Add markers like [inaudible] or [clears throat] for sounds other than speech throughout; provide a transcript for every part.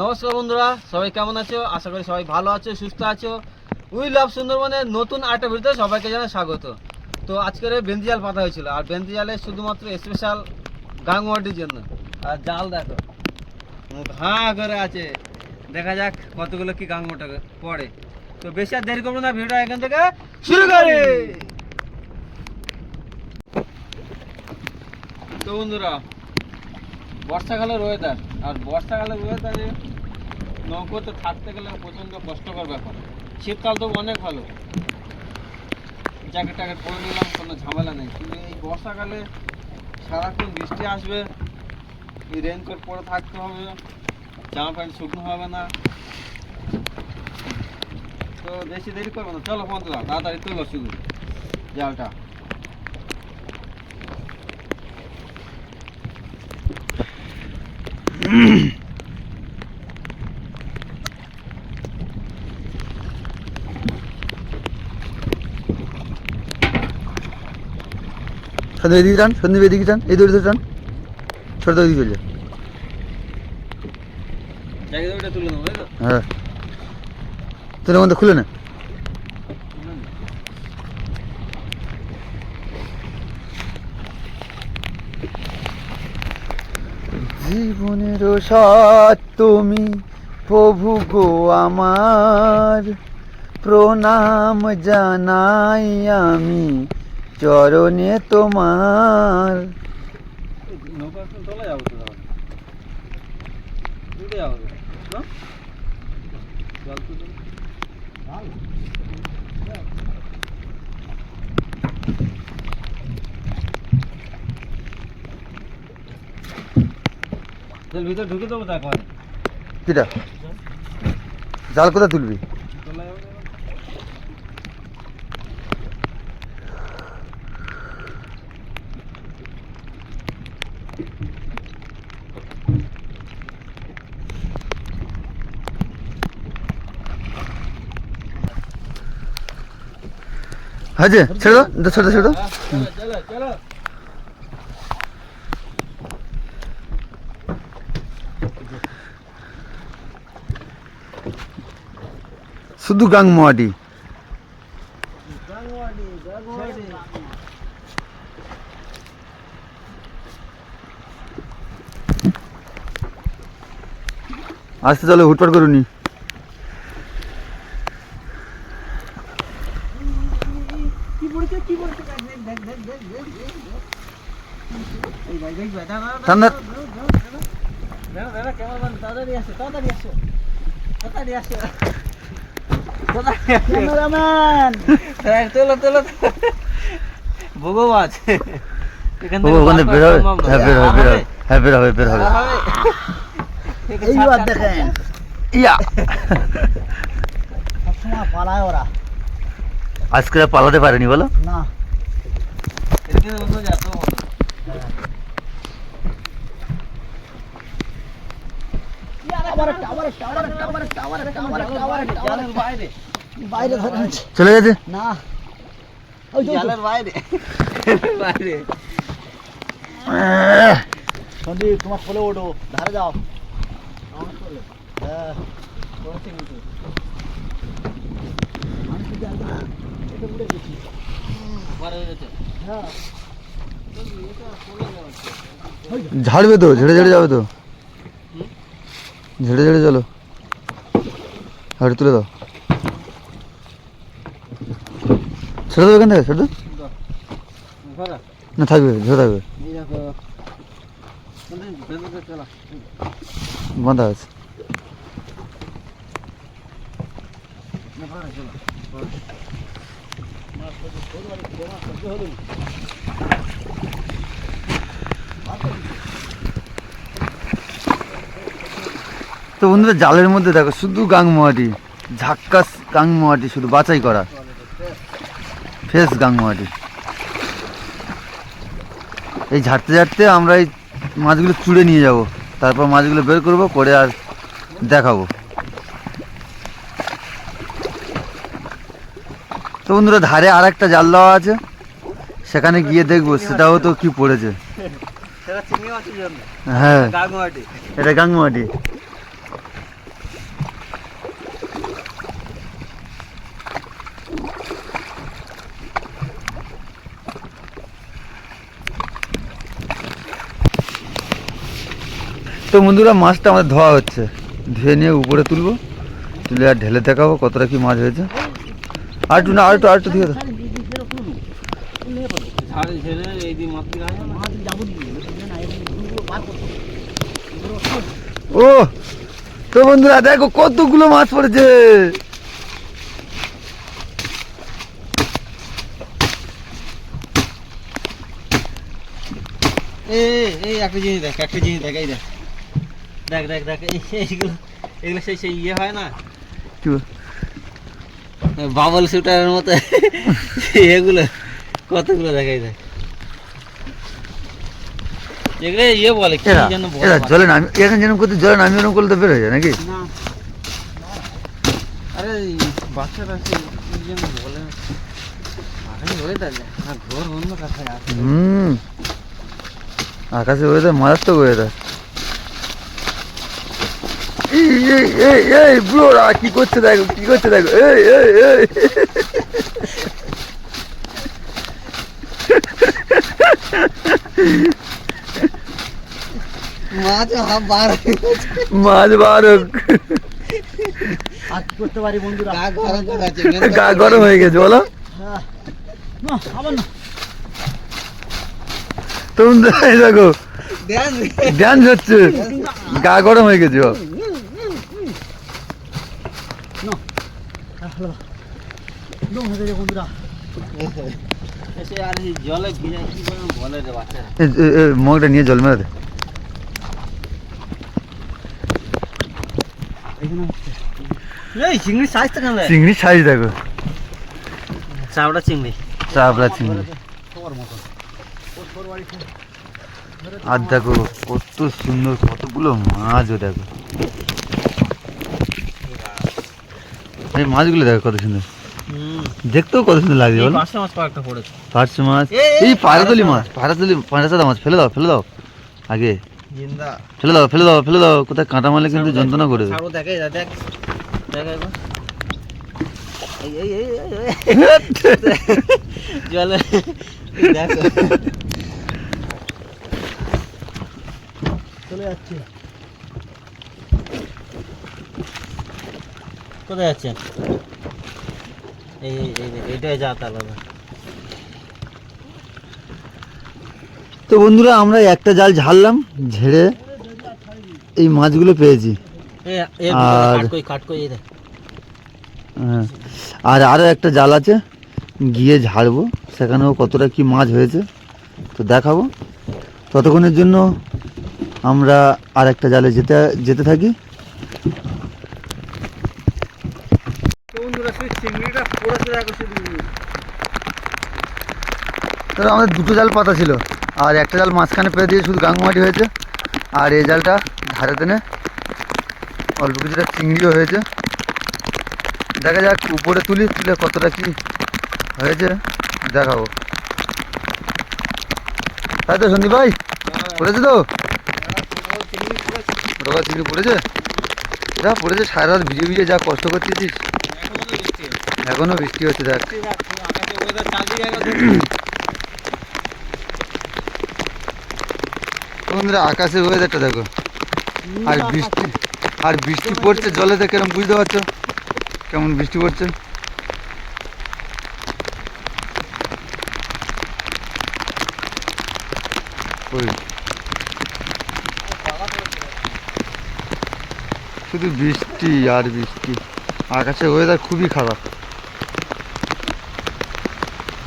নমস্কার বন্ধুরা, সবাই কেমন আছো? আশা করি সবাই ভালো আছো, সুস্থ আছো। উই লাভ সুন্দরবনের নতুন আরেকটা ভিডিওতে সবাইকে জানাই স্বাগত। তো আজকের বেন্দি জাল পাতা হয়েছিল, আর বেন্দি জালে শুধুমাত্র স্পেশাল গাঙ্গুয়াটির জন্য। আর জাল দেখো হাঁ করে আছে। দেখা যাক কতগুলো কি গাঙ্গুটা পড়ে। তো বেশি আর দেরি করব না, ভিডিওটা এখান থেকে শুরু করে। তো বন্ধুরা বর্ষাকালের ওয়েদার আর বর্ষাকালের ওয়েদারে নৌকোতে থাকতে গেলে প্রচণ্ড কষ্টকর ব্যাপার। শীতকাল তো অনেক ভালো জ্যাকেট ট্যাকেট পরে নিলাম, কোনো ঝামেলা নেই। কিন্তু এই বর্ষাকালে সারাক্ষণ বৃষ্টি আসবে, এই রেনকোট পরে থাকতে হবে, জামা প্যান্ট শুকনো হবে না। তো বেশি দেরি করব না। চলো বন্ধুরা, তাড়াতাড়ি তোলো শুধু জালটা। [clears throat] সন্দীপ এদিকে টান সন্দীপ এদিকে টান এই দড়ি ধরে টান ছোট দড়ি চলে হ্যাঁ। তোর মধ্যে খুলে না। জীবনের সাত তুমি প্রভু গো আমার। প্রণাম জানাই আমি চরণে তোমার এখন তোলা যাবে তো তাহলে উঠে যাবে না জল তো তোলো। জল ভিতরে ঢুকে দেবো তারপর। কিটা? জাল কোথায় তুলবি? তোলা যাবে না? হ্যাঁ যে ছেড়ে দাও। দে, ছেড়ে দাও, ছেড়ে দাও হ্যাঁ, চলো চলো চলো শুধু গাংমোয়াটি আসতে চলো হুটপাট করুনি ঠান্ডা ক্যামেরাম্যান, তাড়াতাড়ি আসো, তাড়াতাড়ি আসো। তাড়াতাড়ি আসো। তাড়াতাড়ি আসো। হ্যাঁ, তোলো, তোলো, তোলো। ভোগো মাছ। এখান ও থেকে ওখানে বার বের করা হবে সম্ভব নয়। হ্যাঁ বের হবে বের হবে হ্যাঁ বের হবে বের হবে আর হবে? একে ছাড়, ছাড়, ছাড়। ইয়া সবসময় পালায় ওরা আজকে আর পালাতে পারেনি বলো না এদিকে অন্য যেত হলো। আবার একটা আবার একটা আবার একটা আবার একটা আবার একটা আবার একটা আবার একটা আবার জালের বাইরে একটা। বাইরে ধরে আছে চলে গেছে না ওই তো, ওই তো। জালের বাইরে বাইরে সন্দীপ তোমার কোলে ওঠো ধারে যাও হ্যাঁ আমি কি জানি না। এটা উড়ে গেছি বার হয়ে গেছে হ্যাঁ ঝাড়বে তো ঝেড়ে ঝেড়ে যাবে তো ঝেড়ে ঝেড়ে চলো হাড়ি তুলে দাও দেবে এখান থেকে ধরা না, থাকবে ঝেড়ে থাকবে। বাঁধা আছে। তো বন্ধুরা, জালের মধ্যে দেখো, শুধু গাংমোয়াটি ঝাক্কাস গাংমোয়াটি শুধু বাছাই করা ফ্রেশ গাংমোয়াটি এই ঝাড়তে ঝাড়তে আমরা এই মাছগুলো চুড়ে নিয়ে যাব। তারপর মাছগুলো বের করব করে আর দেখাবো। তো বন্ধুরা ধারে আর একটা জাল দেওয়া আছে। সেখানে গিয়ে দেখব সেটাও তো কি পড়েছে। হ্যাঁ। এটা গাঙ্গুমাটি তো বন্ধুরা, মাছটা আমাদের ধোয়া হচ্ছে। ধুয়ে নিয়ে উপরে তুলবো। তুলে আর ঢেলে দেখাবো কতটা কি মাছ হয়েছে। আর একটু না, আর একটু আর একটু করতে ও, তো বন্ধুরা, দেখো কতগুলো মাছ পড়েছে। এই একটা জিনিস দেখ, একটা জিনিস দেখ, এই দেখ। দেখ দেখ দেখ এইগুলো এগুলো সেই সেই ইয়ে হয় না? কি বাবল শুটারের মতো। এগুলো কতগুলো দেখাই দেখ। এগুলো ইয়ে বলে কি যেন। জলে নামি এখানে যেরকম করতে জলে নামিয়ে ওরকম করলে তো বের হয়ে যায় নাকি? না। আরে বাচ্চারা সে কি যেন বলে আকাশে ওয়েদার মারাত্মক ওয়েদার এই এই এই এই ব্রোরা কি করছে দেখো কি করছে দেখো? এই এই এই। মাছ বার মাছ বারক আর করতে পারি বন্ধুরা। গা গরম গা হয়ে গেছে বলো। হ্যাঁ। না আবার না। তো দেখো ড্যান্স হচ্ছে গা গরম হয়ে গেছে ও। দম হয়ে গেছে বন্ধুরা। মগটা নিয়ে জল মেরে দে এখানে হচ্ছে চিংড়ি সাইজটা কেন চিংড়ি সাইজ দেখো। চাবড়া চিংড়ি। চাপড়া চিংড়ি। আর দেখো কত সুন্দর কতগুলো মাছও দেখো। এই মাছগুলো দেখো কত সুন্দর। দেখতেও কত সুন্দর লাগছে বলো। পার্শ্ব মাছ এই, পায়রাতলি মাছ পায়রাতলি পায়রাতলা মাছ ফেলে দাও ফেলে দাও আগে। ফেলে দাও ফেলে দাও ফেলে দাও কোথায় কাঁটা মারলে কিন্তু যন্ত্রণা করে। চলে যাচ্ছে। কোথায় যাচ্ছেন এই এইটাই যা আলাদা তো বন্ধুরা আমরা একটা জাল ঝাড়লাম ঝেড়ে এই মাছগুলো পেয়েছি। আর- হ্যাঁ। আর আরও একটা জাল আছে গিয়ে ঝাড়বো। সেখানেও কতটা কি মাছ হয়েছে তো দেখাবো। ততক্ষণের জন্য আমরা আর একটা জালে যেতে যেতে থাকি বন্ধুরা সেই চিংড়িটা পড়েছে দেখো শুধু তো আমাদের দুটো জাল পাতা ছিল। আর একটা জাল মাঝখানে পেয়ে দিয়ে শুধু গাঙ্গুমাটি হয়েছে। আর এই জালটা ধারে টেনে অল্প কিছুটা চিংড়িও হয়েছে। দেখা যাক উপরে তুলি, তুলে কতটা কি হয়েছে, দেখাবো। তাই তো সন্দীপ ভাই, পড়েছে তো? পড়েছে? যা পড়েছে, সারা রাত ভিজে ভিজে যা কষ্ট করতেছিস। এখনও বৃষ্টি হচ্ছে দেখ। বন্ধুরা আকাশে ওয়েদারটা দেখো। আর বৃষ্টি আর বৃষ্টি পড়ছে জলেতে কেরম বুঝতে পারছ? কেমন বৃষ্টি পড়ছে? শুধু বৃষ্টি আর বৃষ্টি। আকাশে ওয়েদার খুবই খারাপ।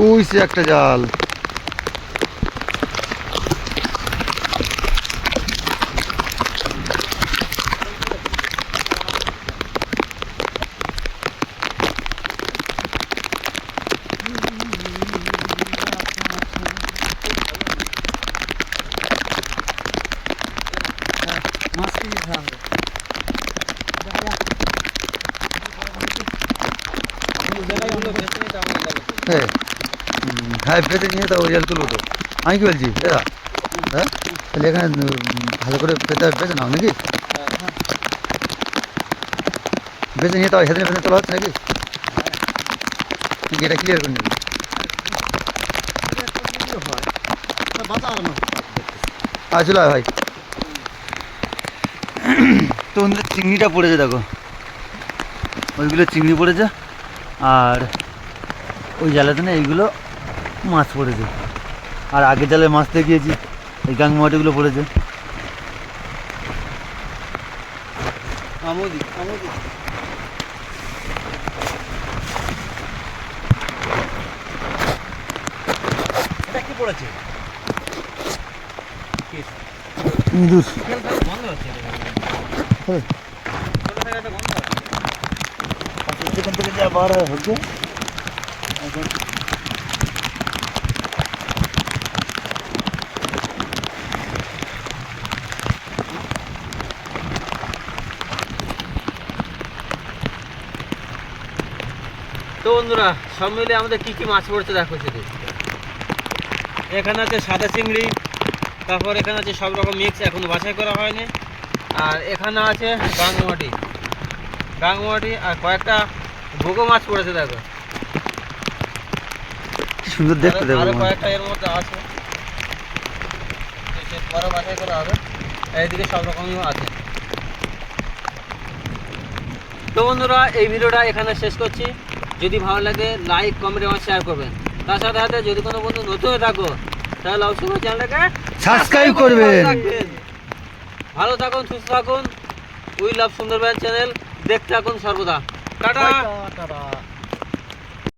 ওই সে একটা জাল। মাছ কিনে খাওয়া হবে হ্যাঁ হুম, হ্যাঁ পেতে নিয়ে তো ওই তুলবো তো। আমি কি বলছি? এরা হ্যাঁ? তাহলে এখানে ভালো করে পেতে বেছে নাও নাকি? বেছে নিয়ে তো সেদিনে বেছে তোলা হচ্ছে নাকি? এটা ক্লিয়ার করে নিবি? বাঁচা আয় ভাই। বন্ধুরা চিংড়িটা পড়েছে, দেখো। ওইগুলো চিংড়ি পড়েছে, আর ওই জালেতে না, এইগুলো মাছ পড়েছে। আর আগের জালে মাছ দেখিয়েছি এই গাংমাটিগুলো পড়েছে। আমুদি আমুদি। এটা কি পড়েছে? ইঁদুর। বন্ধ হচ্ছে। সেখান থেকে যা হচ্ছে? তো বন্ধুরা সব মিলে আমাদের কি কি মাছ পড়ছে দেখো শুধু এখানে আছে সাদা চিংড়ি তারপর এখানে আছে সব রকম মিক্স এখনও বাছাই করা হয়নি। আর এখানে আছে গাংমাটি। গাংমাটি আর কয়েকটা ভোগো মাছ পড়েছে দেখো। সুন্দর দেখতে আরো- দেখো আরও কয়েকটা এর মধ্যে আছে। সে পরে বাছাই করা হবে। এইদিকে সব রকমই আছে। তো বন্ধুরা এই ভিডিওটা এখানে শেষ করছি। যদি ভালো লাগে লাইক কমেন্ট এবং শেয়ার করবেন। তার সাথে সাথে যদি কোনো বন্ধু নতুন হয়ে থাকো তাহলে অবশ্যই চ্যানেলটাকে সাবস্ক্রাইব করবেন। ভালো ভালো থাকুন সুস্থ থাকুন। উই লাভ সুন্দরবন চ্যানেল দেখতে থাকুন সর্বদা। টাটা। টাটা।